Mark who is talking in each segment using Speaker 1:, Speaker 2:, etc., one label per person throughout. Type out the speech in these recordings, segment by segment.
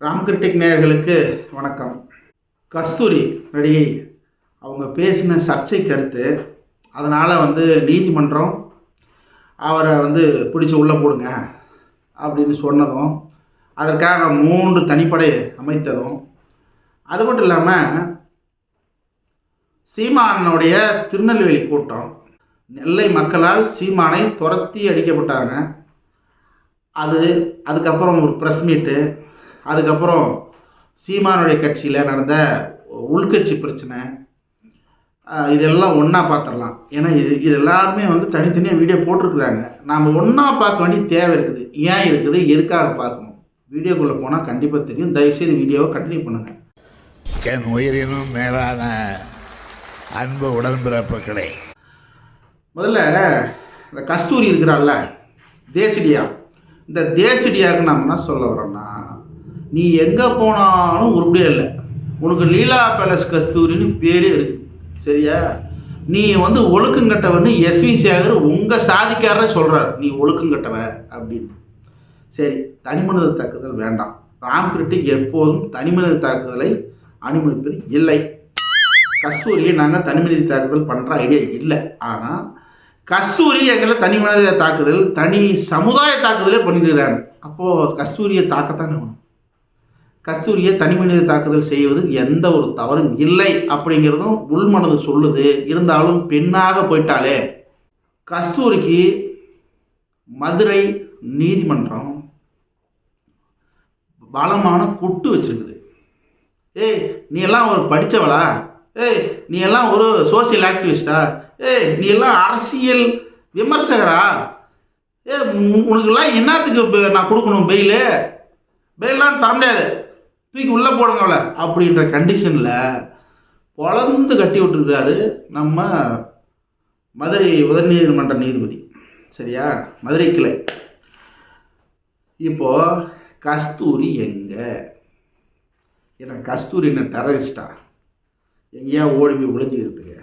Speaker 1: ராம்கிருட்டிக் நேயர்களுக்கு வணக்கம். கஸ்தூரி நடிகை அவங்க பேசின சர்ச்சை கருத்து அதனால் வந்து நீதிமன்றம் அவரை வந்து பிடிச்சி உள்ளே போடுங்க அப்படின்னு சொன்னதும் அதற்காக மூன்று தனிப்படை அமைத்ததும் அது மட்டும் இல்லாமல் சீமானுடைய திருநெல்வேலி கூட்டம் நெல்லை மக்களால் சீமானை துரத்தி அடிக்கப்பட்டாங்க. அது அதுக்கப்புறம் ஒரு ப்ரெஸ் மீட்டு அதுக்கப்புறம் சீமானுடைய கட்சியில் நடந்த உள்கட்சி பிரச்சனை இதெல்லாம் ஒன்றா பார்த்துடலாம் ஏன்னா இது இது எல்லாருமே வந்து தனித்தனியாக வீடியோ போட்டிருக்கிறாங்க. நாம் ஒன்றா பார்க்க வேண்டிய தேவை இருக்குது. ஏன் இருக்குது? எதுக்காக பார்க்கணும்? வீடியோக்குள்ளே போனால் கண்டிப்பாக தெரியும். தயவுசெய்து வீடியோவை கண்டினியூ பண்ணுங்கள்
Speaker 2: என் உயிரினும் மேலான அன்பு உடன்பிறப்புகளே.
Speaker 1: முதல்ல இந்த கஸ்தூரி இருக்கிறாள்ல தேசிடியா. இந்த தேசிடியாவுக்கு நம்ம என்ன சொல்ல வரோம்னா நீ எங்கே போனாலும் உருப்படியே இல்லை. உனக்கு லீலா பேலஸ் கஸ்தூரின்னு பேரே இருக்கு. சரியா? நீ வந்து ஒழுக்கங்கட்டவன்னு எஸ்வி சேகர் உங்கள் சாதிக்காரரே சொல்கிறார் நீ ஒழுக்கங்கட்டவ அப்படின்னு. சரி தனிமனித தாக்குதல் வேண்டாம். ராம் எப்போதும் தனிமனித தாக்குதலை அனுமதிப்பது இல்லை. கஸ்தூரியை நாங்கள் தனிமனித தாக்குதல் பண்ணுற ஐடியா இல்லை. ஆனால் கஸ்தூரி எங்களை தனி மனித தாக்குதல் தனி சமுதாய தாக்குதலே பண்ணிக்கிறாங்க. அப்போது கஸ்தூரியை தாக்கத்தானே வேணும் கஸ்தூரியை தனி மனித தாக்குதல் செய்வது எந்த ஒரு தவறும் இல்லை அப்படிங்கிறதும் உள்மனது சொல்லுது. இருந்தாலும் பெண்ணாக போயிட்டாலே கஸ்தூரிக்கு மதுரை நீதிமன்றம் பலமான குட்டு வச்சிருக்குது. ஏய் நீ எல்லாம் ஒரு படித்தவளா ஏய் நீ எல்லாம் ஒரு சோசியல் ஆக்டிவிஸ்டா ஏய் நீ எல்லாம் அரசியல் விமர்சகரா? ஏ உனக்கெல்லாம் என்னத்துக்கு நான் கொடுக்கணும் பெயிலு பெயிலாம் தர முடியாது. தூக்கி உள்ளே போடுங்க அவளை அப்படின்ற கண்டிஷனில் பொழந்து கட்டி விட்டுருக்காரு நம்ம மதுரை உதநீதிமன்ற நீதிபதி. சரியா? மதுரை கிளை. இப்போ கஸ்தூரி எங்கே? ஏன்னா கஸ்தூரி என்ன டெரரிஸ்டா எங்கேயா ஓடி போய் ஒளிஞ்சுக்கிறதுக்கு?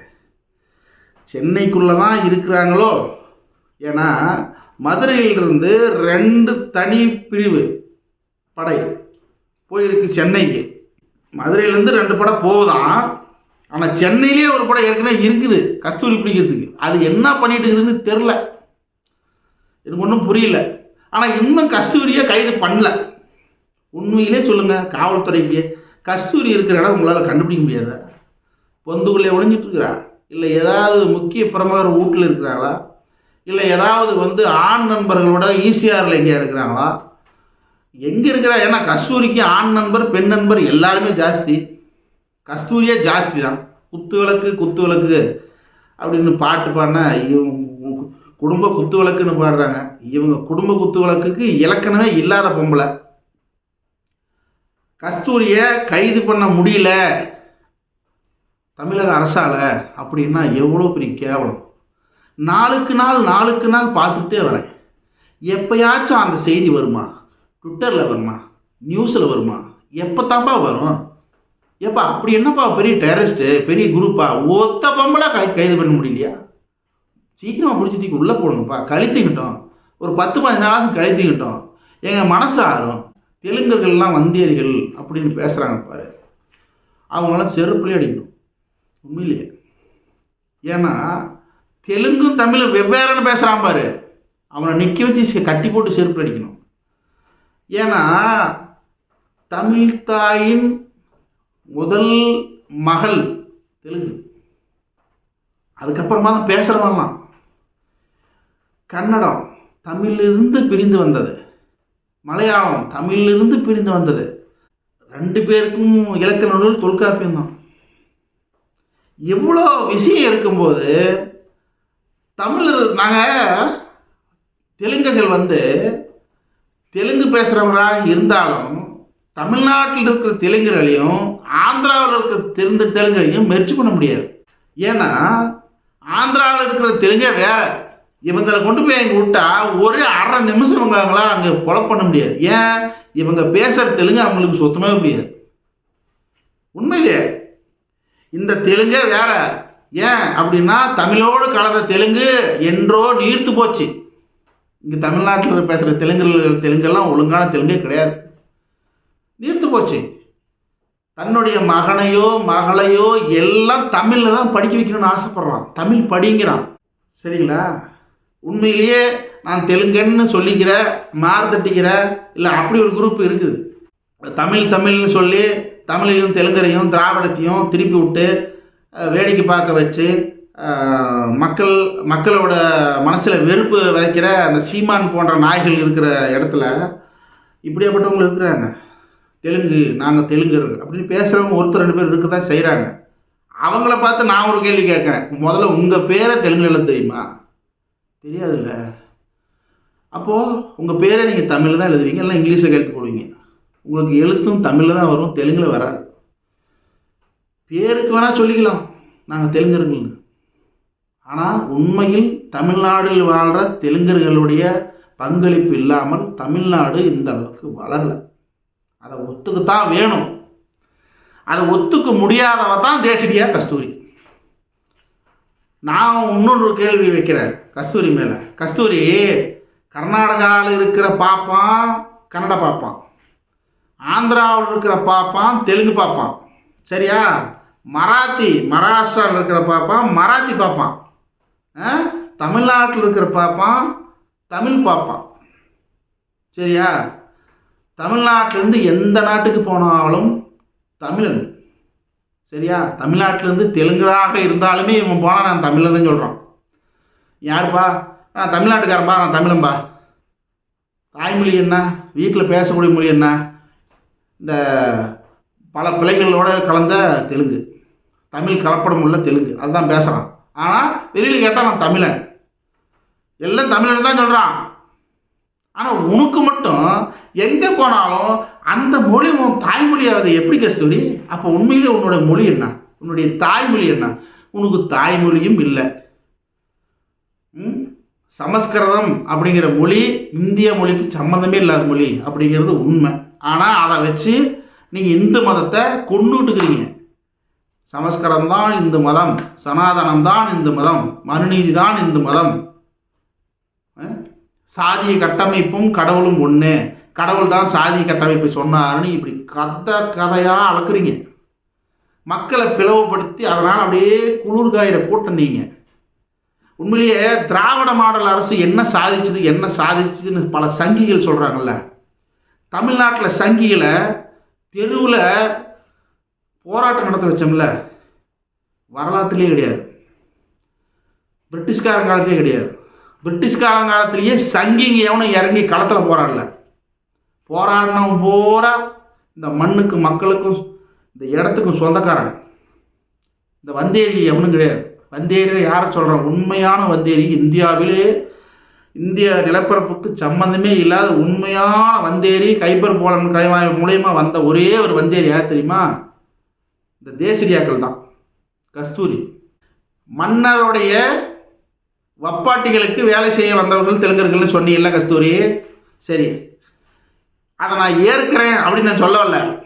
Speaker 1: சென்னைக்குள்ளே தான் இருக்கிறாங்களோ? ஏன்னா மதுரையிலிருந்து ரெண்டு தனி பிரிவு படை. போயிருக்கு சென்னைக்கு. மதுரையிலேருந்து ரெண்டு படம் போகுதான். ஆனால் சென்னையிலே ஒரு படம் ஏற்கனவே இருக்குது கஸ்தூரி பிடிக்கிறதுக்கு. அது என்ன பண்ணிட்டு இருக்குதுன்னு தெரில எனக்கு ஒன்றும் புரியல. ஆனால் இன்னும் கஸ்தூரியை கைது பண்ணல. உண்மையிலே சொல்லுங்கள் காவல்துறைக்கு கஸ்தூரி இருக்கிற இடம் உங்களால் கண்டுபிடிக்க முடியாத? பொந்துக்குள்ளே ஒளிஞ்சிட்ருக்கிறா இல்லை ஏதாவது முக்கிய பிரமுகர் வீட்டில் இருக்கிறாங்களா? இல்லை ஏதாவது வந்து ஆண் நண்பர்களோட ஈசிஆரில் எங்கேயா இருக்கிறாங்களா? எங்கே இருக்கிறா ஏன்னா கஸ்தூரிக்கு ஆண் நண்பர் பெண் நண்பர் எல்லாருமே ஜாஸ்தி. கஸ்தூரியே ஜாஸ்தி தான். குத்து விளக்கு குத்து விளக்கு அப்படின்னு பாட்டு பாடினா இவங்க குடும்ப குத்து விளக்குன்னு பாடுறாங்க. இவங்க குடும்ப குத்து விளக்குக்கு இலக்கணமே இல்லாத பொம்பளை. கஸ்தூரியை கைது பண்ண முடியல. தமிழக அரசால அப்படின்னா எவ்வளோ பெரிய கேவலம். நாளுக்கு நாள் நாளுக்கு நாள் பார்த்துட்டே வரேன். எப்பயாச்சும் அந்த செய்தி வருமா? ட்விட்டரில் வருமா? நியூஸில் வருமா? எப்போ தான்ப்பா வரும்? ஏப்பா அப்படி என்னப்பா பெரிய டெரரிஸ்ட்டு பெரிய குரூப்பா ஒத்த பொம்பளை கை கைது பண்ண முடியலையா? சீக்கிரமாக பிடிச்சி தூக்கி உள்ளே போடுங்கப்பா கழித்துக்கிட்டோம். ஒரு பத்து பதினஞ்சு நாளாச்சும் கழித்துக்கிட்டோம். எங்கள் மனசு ஆறும். தெலுங்கர்கள்லாம் வந்தியர்கள் அப்படின்னு பேசுகிறாங்க பாரு. அவங்களாம் செருப்புலேயே அடிக்கணும். உண்மையிலேயே. ஏன்னா தெலுங்கும் தமிழும் வெவ்வேறுன்னு பேசுகிறான் பாரு. அவனை நிற்க வச்சு கட்டி போட்டு செருப்பு அடிக்கணும். ஏன்னா தமிழ் தாயின் முதல் மகள் தெலுங்கு. அதுக்கப்புறமா தான் பேசுகிறவங்கலாம் கன்னடம் தமிழிலிருந்து பிரிந்து வந்தது. மலையாளம் தமிழிலிருந்து பிரிந்து வந்தது. ரெண்டு பேருக்கும் இலக்கண நூல் தொல்காப்பியம் தான். இவ்வளோ விஷயம் இருக்கும்போது தமிழர் நாங்கள் தெலுங்குகள் வந்து பேசுகிறவங்களா இருந்தாலும் தமிழ்நாட்டில் இருக்கிற தெலுங்குகளையும் ஆந்திராவில் இருக்கிற தெரிந்த தெலுங்குகளையும் மெர்ச்சி பண்ண முடியாது. ஏன்னா ஆந்திராவில் இருக்கிற தெலுங்கே வேற. இவங்களை கொண்டு போய் அங்கே விட்டா ஒரே அரை நிமிஷம் இவங்களால அங்கே கொலை பண்ண முடியாது. ஏன்? இவங்க பேசுகிற தெலுங்கு அவங்களுக்கு சுத்தமாக முடியாது உண்மையிலே இந்த தெலுங்கே வேற. ஏன் அப்படின்னா தமிழோடு கலந்த தெலுங்கு என்றோ நீர்த்து போச்சு. இங்கே தமிழ்நாட்டில் பேசுகிற தெலுங்கு தெலுங்கெல்லாம் ஒழுங்கான தெலுங்கே கிடையாது. நீர்த்து போச்சு. தன்னுடைய மகனையோ மகளையோ எல்லாம் தமிழில் தான் படிக்க வைக்கணும்னு ஆசைப்படுறான். தமிழ் படிங்கிறான். சரிங்களா? உண்மையிலேயே நான் தெலுங்குன்னு சொல்லிக்கிற மார்த்தட்டிக்கிற இல்லை அப்படி ஒரு குரூப் இருக்குது. தமிழ் தமிழ்னு சொல்லி தமிழையும் தெலுங்கரையும் திராவிடத்தையும் திருப்பி விட்டு வேடிக்கை பார்க்க வச்சு மக்கள் மக்களோட மனசில் வெறுப்பு விதைக்கிற அந்த சீமான் போன்ற நாய்கள் இருக்கிற இடத்துல இப்படியாப்பட்டவங்க இருக்கிறாங்க. தெலுங்கு நாங்கள் தெலுங்கர் அப்படின்னு பேசுகிறவங்க ஒருத்தர் ரெண்டு பேர் இருக்க தான் செய்கிறாங்க அவங்கள பார்த்து நான் ஒரு கேள்வி கேட்குறேன். முதல்ல உங்கள் பேரை தெலுங்குல எழுத தெரியுமா? தெரியாதுல்ல. அப்போது உங்கள் பேரை நீங்கள் தமிழில் தான் எழுதுவீங்க இல்லை இங்கிலீஷில் கேட்டு போடுவீங்க. உங்களுக்கு எழுத்தும் தமிழில் தான் வரும் தெலுங்கில் வராது. பேருக்கு வேணால் சொல்லிக்கலாம். நாங்கள் தெலுங்கர்கள்னு ஆனால் உண்மையில் தமிழ்நாட்டில் வாழ்கிற தெலுங்கர்களுடைய பங்களிப்பு இல்லாமல் தமிழ்நாடு இந்த அளவுக்கு வளரல. அதை ஒத்துக்கத்தான் வேணும். அதை ஒத்துக்க முடியாதவ தான் தேசிடியா கஸ்தூரி. நான் இன்னொரு கேள்வி வைக்கிறேன் கஸ்தூரி மேலே. கஸ்தூரி கர்நாடகாவில் இருக்கிற பாப்பான் கன்னட பாப்பான். ஆந்திராவில் இருக்கிற பாப்பான் தெலுங்கு பாப்பான். சரியா? மராத்தி மகாராஷ்டிராவில் இருக்கிற பாப்பான் மராத்தி பாப்பான். தமிழ்நாட்டில் இருக்கிற பார்ப்பான் தமிழ் பார்ப்பான் சரியா? தமிழ்நாட்டிலேருந்து எந்த நாட்டுக்கு போனாலும் தமிழன். சரியா? தமிழ்நாட்டிலேருந்து தெலுங்கராக இருந்தாலுமே இவன் போனால் நான் தமிழன் தான் சொல்கிறான் யாருப்பா? நான் தமிழ்நாட்டுக்காரன்பா நான் தமிழன்பா. தாய்மொழி என்ன? வீட்டில் பேசக்கூடிய மொழி என்ன? இந்த பல பிள்ளைகளோட கலந்த தெலுங்கு. தமிழ் கலப்படம் உள்ள தெலுங்கு. அதுதான் பேசுகிறான் ஆனால் வெளியில் கேட்டால் நான் தமிழன். எல்லாம் தமிழன் தான் சொல்கிறான் ஆனால் உனக்கு மட்டும் எங்கே போனாலும் அந்த மொழி உன் தாய்மொழியாவது எப்படி கஸ்தூரி? அப்போ உண்மையிலே உன்னோட மொழி என்ன? உன்னுடைய தாய்மொழி என்ன? உனக்கு தாய்மொழியும் இல்லை. ம்? சமஸ்கிருதம் அப்படிங்கிற மொழி இந்திய மொழிக்கு சம்மந்தமே இல்லாத மொழி அப்படிங்கிறது உண்மை. ஆனால் அதை வச்சு நீங்கள் இந்து மதத்தை கொண்டுட்டுக்கிறீங்க சமஸ்கரம் தான் இந்து மதம் சனாதனம் தான் இந்து மதம் மனுநீதி தான் இந்து மதம். சாதிய கட்டமைப்பும் கடவுளும் ஒன்று கடவுள் தான் சாதி கட்டமைப்பை சொன்னாருன்னு இப்படி கதை கதையாக அளக்குறீங்க. மக்களை பிளவுபடுத்தி அதனால் அப்படியே குளிர்காயிற கூட்டம் நீங்கள் உண்மையிலேயே திராவிட மாடல் அரசு என்ன சாதிச்சது என்ன சாதிச்சதுன்னு பல சங்கிகள் சொல்கிறாங்கல்ல தமிழ்நாட்டில் சங்கிகளை தெருவில் போராட்டம் நடத்த வச்சோம்ல வரலாற்றுலேயே கிடையாது. பிரிட்டிஷ்காரன் காலத்திலே கிடையாது. பிரிட்டிஷ்காரன் காலத்திலேயே சங்கிங்க எவனும் இறங்கி களத்தில் போராடல. போராடினவன் பூரா இந்த மண்ணுக்கு மக்களுக்கும் இந்த இடத்துக்கும் சொந்தக்காரன். இந்த வந்தேரி எவனும் கிடையாது. வந்தேரியில் யாரை சொல்கிறான் உண்மையான வந்தேரி இந்தியாவிலே இந்திய நிலப்பரப்புக்கு சம்மந்தமே இல்லாத உண்மையான வந்தேரி கைப்பர் போலன் கைவாய் மூலயமா வந்த ஒரே ஒரு வந்தேரி யார் தெரியுமா? இந்த தேசிரியாக்கள் தான். கஸ்தூரி. மன்னருடைய வப்பாட்டிகளுக்கு வேலை செய்ய வந்தவர்கள் தெலுங்கர்கள்னு சொன்னீங்கல்ல கஸ்தூரி? சரி. அதை நான் ஏற்கிறேன் அப்படின்னு நான் சொல்ல வரல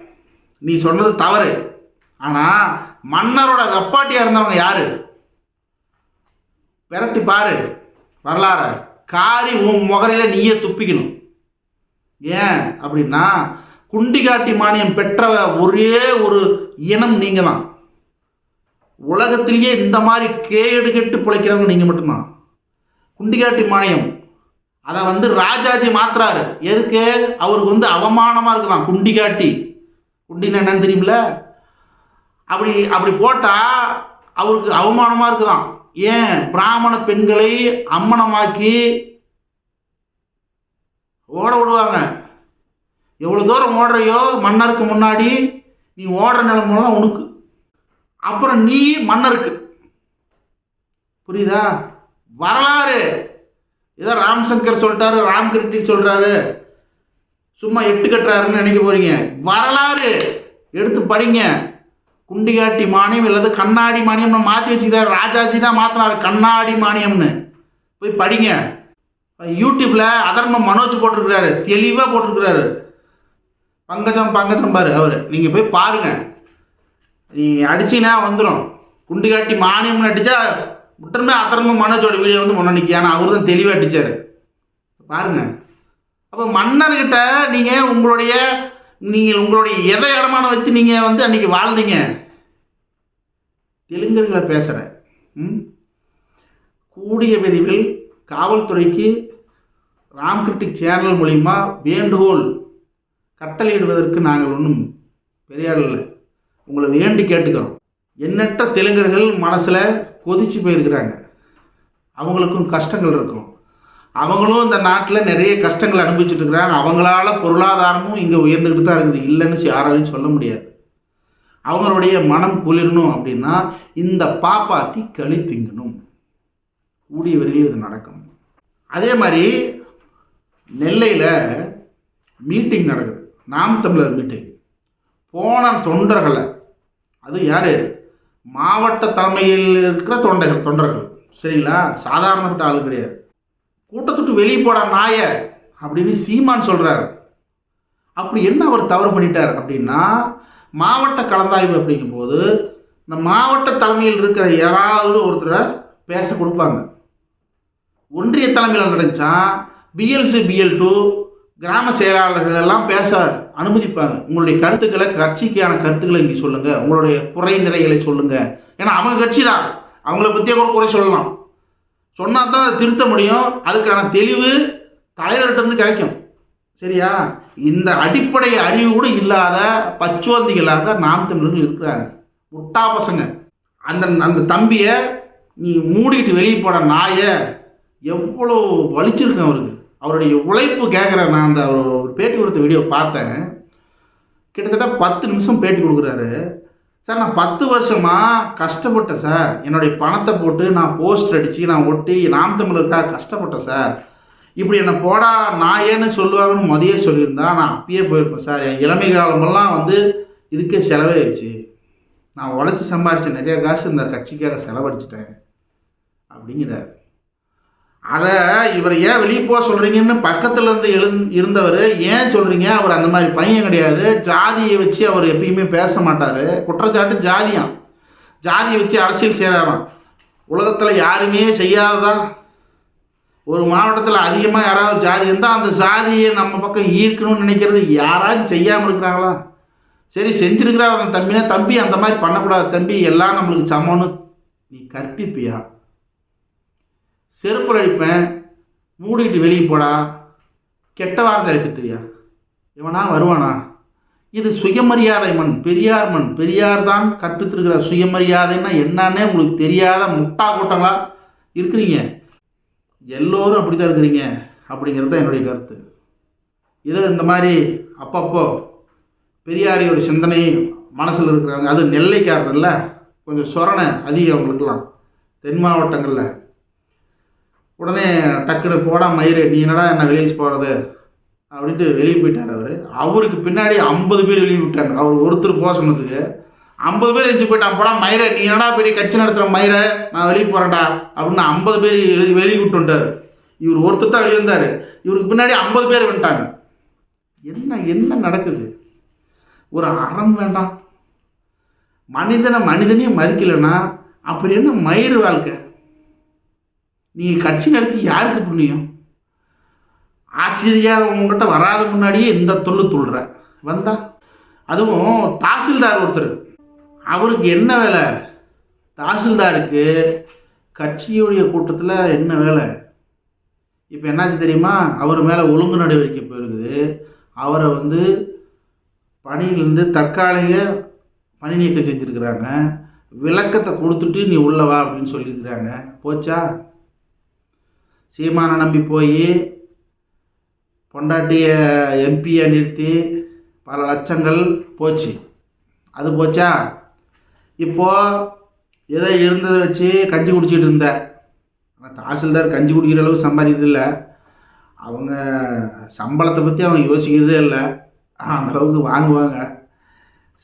Speaker 1: நீ சொன்னது தவறு. ஆனால் மன்னரோட வப்பாட்டியாக இருந்தவங்க யாரு? விரட்டி பாரு. வரலாறு. காரி உன் முகரையில நீயே துப்பிக்கணும். ஏன் அப்படின்னா குண்டிகாட்டி மானியம் பெற்ற ஒரே ஒரு இனம் நீங்க தான் உலகத்திலேயே இந்த மாதிரி கேடு கெட்டு பிழைக்கிறவங்க நீங்க மட்டும்தான். குண்டிகாட்டி மானியம். அதை வந்து ராஜாஜி மாத்துறாரு. எதுக்கு? அவருக்கு வந்து அவமானமா இருக்குதான். குண்டிகாட்டி. குண்டின்னு என்னன்னு தெரியுமில அப்படி அப்படி போட்டா அவருக்கு அவமானமா இருக்குதான். ஏன்? பிராமண பெண்களை அம்மனமாக்கி ஓட விடுவாங்க. எவ்வளோ தூரம் ஓடுறையோ மன்னருக்கு முன்னாடி நீ ஓடுற நிலமெல்லாம் உனக்கு. அப்புறம் நீ மன்னருக்கு. புரியுதா? வரலாறு. ஏதோ ராம்சங்கர் சொல்லிட்டாரு ராம் கிருட்டிக் சும்மா எட்டு கட்டுறாருன்னு நினைக்க போறீங்க. வரலாறு. எடுத்து படிங்க. குண்டிகாட்டி மானியம் இல்லாத கண்ணாடி மானியம்னு மாற்றி வச்சுக்கிறாரு ராஜாஜி தான் மாற்றினாரு கண்ணாடி மானியம்னு. போய் படிங்க. யூடியூப்பில் அதர்ம மனோஜ் போட்டிருக்கிறாரு. தெளிவாக போட்டிருக்கிறாரு. பங்கஜம் பங்கஜம் பாரு அவர். நீங்கள் போய் பாருங்க. நீ அடிச்சினா வந்துடும் குண்டு காட்டி மானியம்னு அடித்தா முட்டமே அதர்ம மனோஜோட வீடியோ வந்து முன்ன நிற்கி ஆனால் அவர் தான் தெளிவாக அடித்தார் பாருங்க. அப்போ மன்னர்கிட்ட நீங்கள் உங்களுடைய நீங்கள் உங்களுடைய எதை இடமான வச்சு நீங்கள் வந்து அன்னைக்கு வாழ்ந்தீங்க? தெலுங்கர்களை பேசுகிறேன் ம்? கூடிய விரைவில் காவல்துறைக்கு ராம்கிருட்டிக் சேனல் மூலிமா வேண்டுகோள் கட்டளையிடுவதற்கு நாங்கள் ஒன்றும் பெரியாள் இல்லை உங்களை வேண்டி கேட்டுக்கிறோம். எண்ணற்ற தெலுங்கர்கள் மனசில் கொதிச்சு போயிருக்கிறாங்க. அவங்களுக்கும் கஷ்டங்கள் இருக்கும். அவங்களும் இந்த நாட்டில் நிறைய கஷ்டங்கள் அனுபவிச்சுட்டு இருக்கிறாங்க. அவங்களால பொருளாதாரமும் இங்கே உயர்ந்துக்கிட்டு தான் இருக்குது. இல்லைன்னு யாராலையும் சொல்ல முடியாது. அவங்களுடைய மனம் குளிரணும் அப்படின்னா இந்த பாப்பாத்தி களி திங்கணும். கூடிய வரையில் இது நடக்கணும் அதே மாதிரி நெல்லையில் மீட்டிங் நடக்குது. நாம் தமிழர் மீட்டிங் போன தொண்டர்களை அது யார்? மாவட்ட தலைமையில் இருக்கிற தொண்டர்கள் தொண்டர்கள். சரிங்களா? சாதாரணப்பட்ட ஆள் கிடையாது. கூட்டத்துட்டு வெளியே போட நாய அப்படின்னு சீமான் சொல்கிறார் அப்படி என்ன அவர் தவறு பண்ணிட்டார் அப்படின்னா மாவட்ட கலந்தாய்வு அப்படிங்கும்போது இந்த மாவட்ட தலைமையில் இருக்கிற யாராவது ஒருத்தரை பேச கொடுப்பாங்க. ஒன்றிய தலைமையில் நடந்துச்சா? பிஎல்சி பிஎல் டூ கிராம செயலாளர்கள் எல்லாம் பேச அனுமதிப்பாங்க. உங்களுடைய கருத்துக்களை கட்சிக்கான கருத்துக்களை இங்கே சொல்லுங்கள் உங்களுடைய குறை நிறைகளை சொல்லுங்கள் ஏன்னா அவங்க கட்சி தான். அவங்கள பற்றி ஒரு குறை சொல்லலாம். சொன்னால் தான் அதை திருத்த முடியும். அதுக்கான தெளிவு தலைவர்கிட்ட இருந்து கிடைக்கும். சரியா? இந்த அடிப்படை அறிவு கூட இல்லாத பச்சுவந்திகளாக நாம் தமிழர்கள் இருக்கிறாங்க. முட்டா பசங்க. அந்த அந்த தம்பியை நீ மூடிட்டு வெளியே போட நாயை எவ்வளோ வலிச்சிருக்கேன் அவருக்கு. அவருடைய உழைப்பு கேட்குற நான் அந்த அவர் ஒரு பேட்டி கொடுத்த வீடியோ பார்த்தேன். கிட்டத்தட்ட பத்து நிமிஷம் பேட்டி கொடுக்குறாரு. சார் நான் பத்து வருஷமாக கஷ்டப்பட்டேன் சார். என்னுடைய பணத்தை போட்டு நான் போஸ்டர் அடித்து நான் ஒட்டி நாம் தமிழருக்காக கஷ்டப்பட்டேன் சார். இப்படி என்னை போடா நான் ஏன்னு சொல்லுவாங்கன்னு மதியே சொல்லியிருந்தா நான் அப்பயே போயிருப்பேன் சார். என் இளமை காலமெல்லாம் வந்து இதுக்கே செலவாயிருச்சு. நான் உழைச்சி சம்பாரித்த நிறைய காசு இந்த கட்சிக்காக செலவழிச்சிட்டேன். அப்படிங்கிறார். அதை இவர் ஏன் வெளியே போக சொல்கிறீங்கன்னு பக்கத்தில் இருந்து எழு இருந்தவர் ஏன் சொல்கிறீங்க அவர் அந்த மாதிரி பையன் கிடையாது. ஜாதியை வச்சு அவர் எப்பயுமே பேச மாட்டார். குற்றச்சாட்டு ஜாதியாம். ஜாதியை வச்சு அரசியல் செய்கிறாராம் உலகத்தில் யாருமே செய்யாததா? ஒரு மாவட்டத்தில் அதிகமாக யாராவது ஜாதி இருந்தால் அந்த ஜாதியை நம்ம பக்கம் ஈர்க்கணும்னு நினைக்கிறது யாராவது செய்யாமல் இருக்கிறாங்களா? சரி செஞ்சுருக்கிறார் அந்த தம்பினா தம்பி அந்த மாதிரி பண்ணக்கூடாது தம்பி. எல்லாம் நம்மளுக்கு சமம்னு நீ கற்பிப்பியா? செருப்பில் அடிப்பேன் மூடிக்கிட்டு வெளியே போடா. கெட்ட வார்த்தை எடுத்துட்டியா இவனா வருவானா? இது சுயமரியாதை மண். பெரியார் மண். பெரியார் தான் கற்பித்திருக்கிற சுயமரியாதைன்னா என்னன்னே உங்களுக்கு தெரியாத முட்டா கூட்டங்களா இருக்கிறீங்க. எல்லோரும் அப்படி தான் இருக்கிறீங்க அப்படிங்கிறது தான் என்னுடைய கருத்து. இதை இந்த மாதிரி அப்பப்போ பெரியாரியோட சிந்தனை மனசில் இருக்கிறாங்க அது நெல்லைக்காரர்ல கொஞ்சம் சொரணை அதிகம் அவங்களுக்குலாம் தென் மாவட்டங்களில் உடனே டக்குனு போடா மயிறு நீ என்னடா என்ன வெளியே போகிறது அப்படின்ட்டு வெளியே போயிட்டார் அவர். அவருக்கு பின்னாடி ஐம்பது பேர் வெளியே விட்டாங்க. அவர் ஒருத்தர் போக சொன்னதுக்கு ஐம்பது பேர் எழுச்சி போயிட்டான். போடா மயிரை நீ என்னடா பெரிய கட்சி நடத்துகிற மயிரை நான் வெளியே போகிறேன்டா அப்படின்னு ஐம்பது பேர் எழுதி வெளியே விட்டுட்டார் இவர் ஒருத்தர் தான் வெளியே வந்தார். இவருக்கு பின்னாடி ஐம்பது பேர் வந்துட்டாங்க. என்ன என்ன நடக்குது? ஒரு அறம் வேண்டாம். மனிதனை மனிதனே மதிக்கலைன்னா அப்படி என்ன மயிறு வாழ்க்கை? நீ கட்சி நடத்தி யாருக்கு புண்ணியம்? ஆட்சியதிகாரம் உங்ககிட்ட வராத முன்னாடியே இந்த தொல்லு துள்ளுற. வந்தா? அதுவும் தாசில்தார் ஒருத்தர். அவருக்கு என்ன வேலை? தாசில்தாருக்கு கட்சியுடைய கூட்டத்தில் என்ன வேலை? இப்போ என்னாச்சு தெரியுமா? அவர் மேலே ஒழுங்கு நடவடிக்கை போயிருக்குது. அவரை வந்து பணியிலேருந்து தற்காலிக பணி நீக்கம் செஞ்சுருக்குறாங்க. விளக்கத்தை கொடுத்துட்டு நீ உள்ளவா அப்படின்னு சொல்லியிருக்கிறாங்க. போச்சா? சீமானை நம்பி போய் பொண்டாட்டிய எம்பியை நிறுத்தி பல லட்சங்கள் போச்சு. அது போச்சா? இப்போது ஏதோ இருந்ததை வச்சு கஞ்சி குடிச்சிட்டு இருந்தேன் ஆனால் தாசில்தார் கஞ்சி குடிக்கிற அளவு சம்பாதிக்கிறது இல்லை. அவங்க சம்பளத்தை பற்றி அவங்க யோசிக்கிறதே இல்லை. அந்தளவுக்கு வாங்குவாங்க.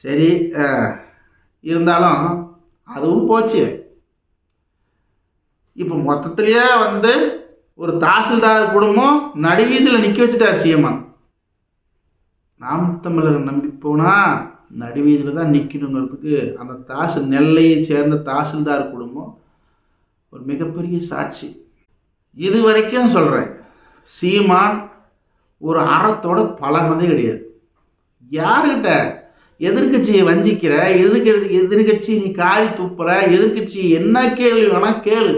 Speaker 1: சரி இருந்தாலும் அதுவும் போச்சு. இப்போ மொத்தத்துலேயே வந்து ஒரு தாசில்தார் குடும்பம் நடுவீதியில் நிற்க வச்சுட்டார் சீமான் நாமத்தமிழரை நம்பி போனால் நடுவீதியில் தான் நிற்கணுங்கிறதுக்கு அந்த தாசு நெல்லையை சேர்ந்த தாசில்தார் குடும்பம் ஒரு மிகப்பெரிய சாட்சி. இது வரைக்கும் சொல்கிறேன் சீமான் ஒரு அறத்தோட பழகதே கிடையாது. யாருக்கிட்ட? எதிர்க்கட்சியை வஞ்சிக்கிற எதுக்கு எதிர்க்கு எதிர்க்கட்சி நீ காரி துப்புற எதிர்க்கட்சி என்ன கேள்வி வேணால் கேளு.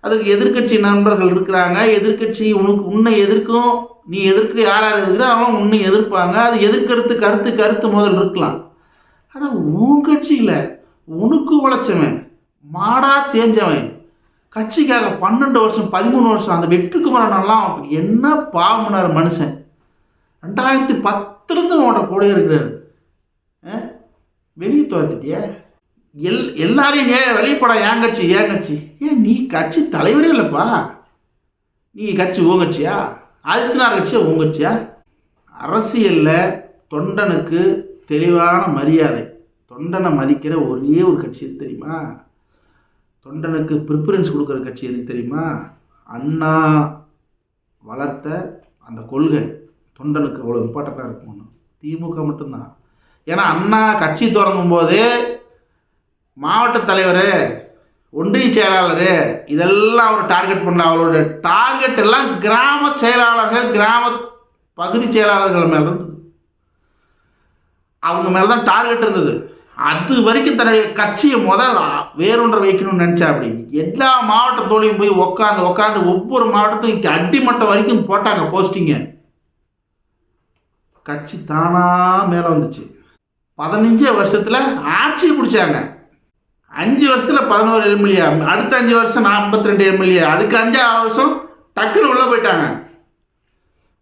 Speaker 1: அதுக்கு எதிர்க்கட்சி நண்பர்கள் இருக்கிறாங்க. எதிர்க்கட்சி உனக்கு உன்னை எதிர்க்கும். நீ எதிர்க்க யார் யார் எதிர்க்கிற அவன் உன்னை எதிர்ப்பாங்க. அது எதிர்க்கிறது கருத்து கருத்து முதல் இருக்கலாம். ஆனால் உன் கட்சியில் உனக்கு உழைச்சவன் மாடா தேஞ்சவன் கட்சிக்காக பன்னெண்டு வருஷம் பதிமூணு வருஷம் அந்த வெற்றிக்குமரனெல்லாம் என்ன பாவனார் மனுஷன். ரெண்டாயிரத்தி பத்துலேருந்து உன்கிட்ட கூட இருக்கிறார். ஆ? வெளியே துரத்துட்டியா எல் எல்லாரையும் ஏன் வெளிப்பட ஏன் கட்சி ஏன் கட்சி? ஏன் நீ கட்சி தலைவரே இல்லைப்பா. நீ கட்சி உன் கட்சியா? ஆதித்யநாத் கட்சியா உன் கட்சியா? அரசியலில் தொண்டனுக்கு தெளிவான மரியாதை. தொண்டனை மதிக்கிற ஒரே ஒரு கட்சி எது தெரியுமா? தொண்டனுக்கு ப்ரிஃபரன்ஸ் கொடுக்குற கட்சி எது தெரியுமா? அண்ணா வளர்த்த அந்த கொள்கை தொண்டனுக்கு அவ்வளோ இம்பார்ட்டண்ட்டாக இருக்கும் திமுக மட்டும்தான். ஏன்னா அண்ணா கட்சி தொடங்கும் போது மாவட்ட தலைவர் ஒன்றிய செயலாளர் இதெல்லாம் அவர் டார்கெட் பண்ணல. அவரோட டார்கெட் எல்லாம் கிராம செயலாளர்கள் கிராம பகுதி செயலாளர்கள் மேலே இருந்தது. அவங்க மேலே தான் டார்கெட் இருந்தது. அது வரைக்கும் தன்னுடைய கட்சியை முத வேறொன்றை வைக்கணும்னு நினச்சா அப்படி. எல்லா மாவட்டத்தோடையும் போய் உட்காந்து உக்காந்து ஒவ்வொரு மாவட்டத்துக்கும் அடிமட்டம் வரைக்கும் போட்டாங்க போஸ்டிங்க கட்சி தானாக மேலே வந்துச்சு. பதினஞ்சே வருஷத்தில் ஆட்சி பிடிச்சாங்க. அஞ்சு வருஷத்துல பதினோரு எம்எல்ஏ அடுத்த அஞ்சு வருஷம் நான் ஐம்பத்தி ரெண்டு எம்எல்ஏ அதுக்கு அஞ்சாவது வருஷம் டக்குன்னு உள்ள போயிட்டாங்க.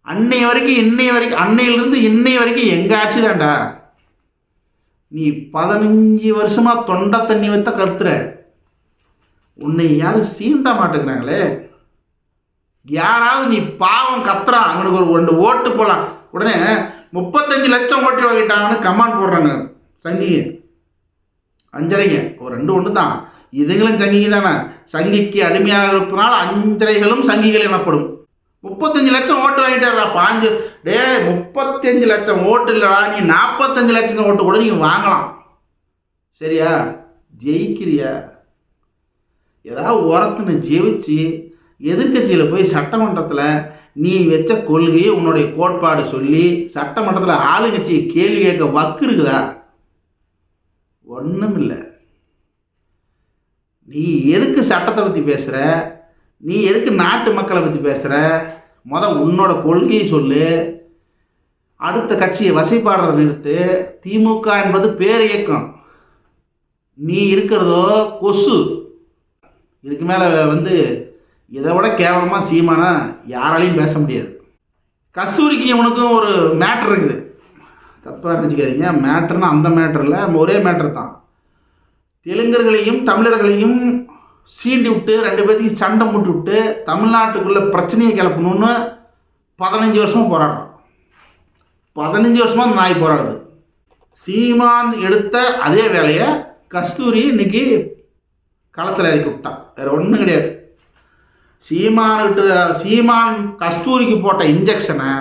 Speaker 1: அன்னை வரைக்கும் இன்னை வரைக்கும் அன்னையிலிருந்து இன்னை வரைக்கும் எங்க ஆட்சி தான்டா? நீ பதினஞ்சு வருஷமா தொண்டை தண்ணி வைத்த கருத்துற. உன்னை யாரும் சீந்த மாட்டேங்கிறாங்களே யாராவது நீ பாவம் கத்துறான் அவனுக்கு ஒரு ரெண்டு ஓட்டு போலாம் உடனே முப்பத்தஞ்சு லட்சம் ஓட்டு வாங்கிட்டாங்கன்னு கமாண்ட் போடுறாங்க சங்கி அஞ்சரைங்க. ஒரு ரெண்டு ஒன்று தான் இதுங்களும் சங்கிங்க தானே சங்கிக்கு அடிமையாக இருப்பதனால் அஞ்சரைகளும் சங்கிகள் எனப்படும். முப்பத்தஞ்சு லட்சம் ஓட்டு வாங்கிட்டாரா பாஞ்சு. டேய் முப்பத்தஞ்சு லட்சம் ஓட்டு இல்லைடா. நீ நாற்பத்தஞ்சு லட்சம் ஓட்டு கூட நீங்கள் வாங்கலாம். சரியா? ஜெயிக்கிறியா? ஏதாவது உரத்துன்னு ஜெயிச்சு எதிர்க்கட்சியில் போய் சட்டமன்றத்தில் நீ வச்ச கொள்கையை உன்னுடைய கோட்பாடு சொல்லி சட்டமன்றத்தில் ஆளுங்கட்சியை கேள்வி கேட்க வக்கு இருக்குதா? ஒன்றும் இல்லை நீ எதுக்கு சட்டத்தை பற்றி பேசுகிற நீ எதுக்கு நாட்டு மக்களை பற்றி பேசுகிற மொதல் உன்னோட கொள்கையை சொல்லு. அடுத்த கட்சியை வசைப்பாடுறத நிறுத்து. திமுக என்பது பேர் இயக்கம். நீ இருக்கிறதோ கொசு. இதுக்கு மேலே வந்து இதை விட கேவலமாக சீமானா யாராலையும் பேச முடியாது. கஸ்தூரிக்கு இவனுக்கும் ஒரு மேட்ரு இருக்குது. தப்பாக நினச்சிக்காதீங்க மேட்ருன்னா அந்த மேட்ரு இல்லை ஒரே மேட்ரு தான். தெலுங்கர்களையும் தமிழர்களையும் சீண்டி விட்டு ரெண்டு பேர்த்தையும் சண்டை மூட்டி விட்டு தமிழ்நாட்டுக்குள்ளே பிரச்சனையை கிளப்பணும்னு பதினஞ்சு வருஷமாக போராடுறோம். பதினஞ்சு வருஷமாக அந்த நாய் போராடுது. சீமான் எடுத்த அதே வேலையை கஸ்தூரி இன்னைக்கு களத்தில் இறக்கி விட்டான். வேறு ஒன்றும் கிடையாது. சீமான்கிட்ட சீமான் கஸ்தூரிக்கு போட்ட இன்ஜெக்ஷனை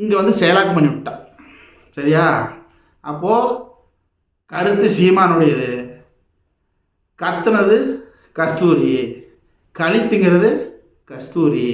Speaker 1: இங்கே வந்து செயலாக்கம் பண்ணி விட்டான் சரியா? அப்போது கருத்து சீமானுடையது. கத்துனது கஸ்தூரி. கழித்துங்கிறது கஸ்தூரி.